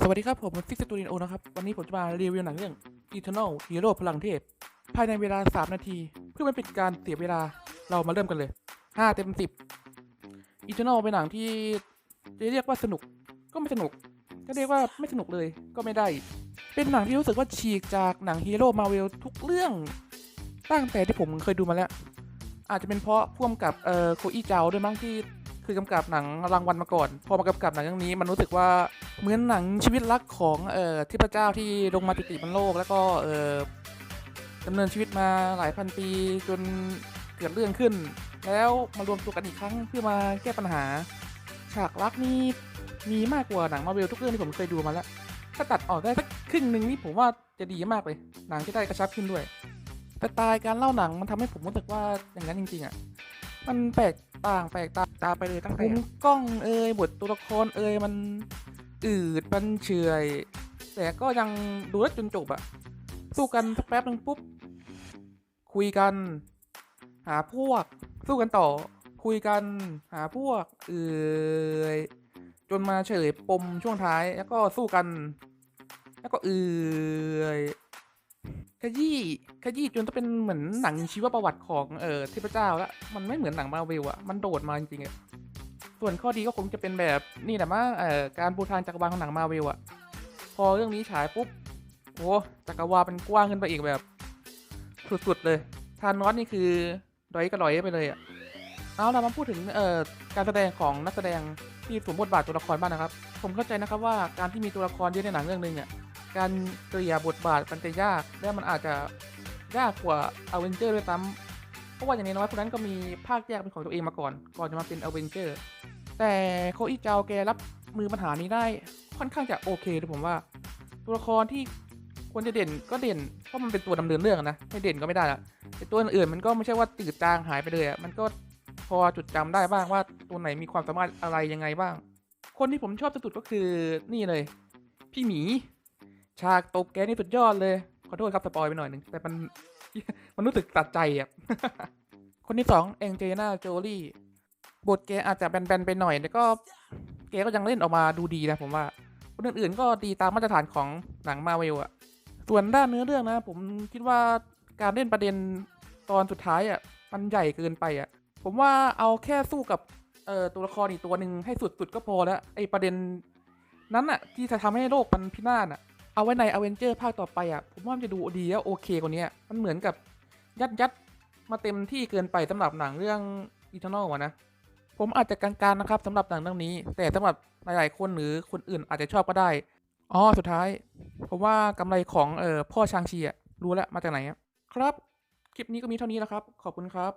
สวัสดีครับ ผมฟิกซ์ตูดิโอนะครับ วันนี้ผมจะมารีวิวหนังเรื่อง Eternal Hero พลังเทพ ภายในเวลา 3 นาที เพื่อไม่เป็นการเสียเวลาเรามาเริ่มกันเลย 5 เต็ม 10 Eternal เป็นหนังที่จะเรียกว่าสนุกก็ไม่สนุกจะเรียกว่าไม่สนุกเลยก็ไม่ได้ เป็นหนังที่รู้สึกว่าฉีกจากหนังฮีโร่มาเวลทุกเรื่อง ตั้งแต่ที่ผมเคยดูมาแล้ว อาจจะเป็นเพราะพ่วงกับเอ่อโคอีเจาด้วยมั้งที่ คือกำกับหนังรางวัลมาก่อน พอมากำกับหนังเรื่องนี้มันรู้สึกว่าเหมือนหนังชีวิตรักของเอ่อเทพเจ้าที่ลงมาจุติบนโลก แล้วก็เอ่อดำเนินชีวิตมาหลายพันปีจนเกิดเรื่องขึ้น แล้วมารวมตัวกันอีกครั้งเพื่อมาแก้ปัญหา ฉากรักนี่มีมากกว่าหนังมาเวลทุกเรื่องที่ผมเคยดูมาแล้ว ถ้าตัดออกได้สักครึ่งหนึ่งนี่ผมว่าจะดีมากเลย หนังจะได้กระชับขึ้นด้วยแต่ตายการเล่าหนังมันทำให้ผมรู้สึกว่าอย่างนั้นจริงๆอะมันแปลก ต่างแปลกตาตาไปเลยตั้งแต่มุมกล้องเอ่ยบทตัวละครเอ่ยมันอืดมันเฉื่อยแต่ก็ยังดูแล้วจนจบอะสู้กันสักแป๊บหนึ่งปุ๊บ คุยกัน หาพวก สู้กันต่อ คุยกัน หาพวก เอ่ยจนมาเฉลยปมช่วงท้าย แล้วก็สู้กัน แล้วก็เอ่ย ขยี้ขยี้จนต้องเป็นเหมือนหนังชีวประวัติของเออเทพเจ้าละมันไม่เหมือนหนังมาเวลอะมันโดดมาจริงๆอะส่วนข้อดีก็คงจะเป็นแบบนี่แหละมั้งเอ่อการปูทางจักรวาลของหนังมาเวลอะพอเรื่องนี้ฉายปุ๊บโอ้จักรวาลเป็นกว้างขึ้นไปอีกแบบ สุดๆเลยทานนอสนี่คือดอยกระดอยไปเลยอะเอาเรามาพูดถึงเอ่อการแสดงของนักแสดงที่สวมบทบาทตัวละครบ้างนะครับ ผมเข้าใจนะครับว่าการที่มีตัวละครเยอะในหนังเรื่องหนึงเนี่ย การเกลี่ยบทบาทมันจะยากและมันอาจจะยากกว่าอเวนเจอร์ด้วยซ้ำเพราะว่าอย่างน้อยคนนั้นก็มีภาคแยกเป็นของตัวเองมาก่อน ก่อนจะมาเป็นอเวนเจอร์แต่โคอิเจาแกรับมือปัญหานี้ได้ค่อนข้างจะโอเคเลยผมว่า ตัวละครที่ควรจะเด่นก็เด่นเพราะมันเป็นตัวดำเนินเรื่องนะไม่เด่นก็ไม่ได้ละแต่ตัวอื่นมันก็ไม่ใช่ว่าตืดจางหายไปเลยอะมันก็พอจุดจำได้บ้างว่าตัวไหนมีความสามารถอะไรยังไงบ้าง คนที่ผมชอบสุดก็คือนี่เลย พี่หมี ฉากตบแกนี่สุดยอดเลย ขอโทษครับสปอยไปหน่อยหนึ่งแต่มันมันรู้สึกตัดใจอะ คนที่สองเองเจน่าโจลี่ บทแกอาจจะแบนๆไปหน่อยแต่ก็แกก็ยังเล่นออกมาดูดีนะผมว่า คนอื่นๆก็ดีตามมาตรฐานของหนังมาเวลอะส่วนด้านเนื้อเรื่องนะ ผมคิดว่าการเล่นประเด็นตอนสุดท้ายอะมันใหญ่เกินไปอะผมว่าเอาแค่สู้กับเอ่อตัวละครอีกตัวหนึ่งให้สุดๆก็พอแล้วไอประเด็นนั้นอะที่จะทำให้โลกมันพินาศอะ เอาไว้ในอเวนเจอร์ภาคต่อไปอะ ผมว่ามันจะดูดีแล้วโอเคกว่านี้มันเหมือนกับยัดยัดมาเต็มที่เกินไปสำหรับหนังเรื่อง Eternal อะนะ ผมอาจจะกลางๆนะครับสำหรับหนังเรื่องนี้ แต่สำหรับหลายๆคนหรือคนอื่นอาจจะชอบก็ได้อ๋อสุดท้าย ผมว่ากำไรของเอ่อพ่อชางชีอะรู้แล้วมาจากไหนครับ คลิปนี้ก็มีเท่านี้แล้วครับ ขอบคุณครับ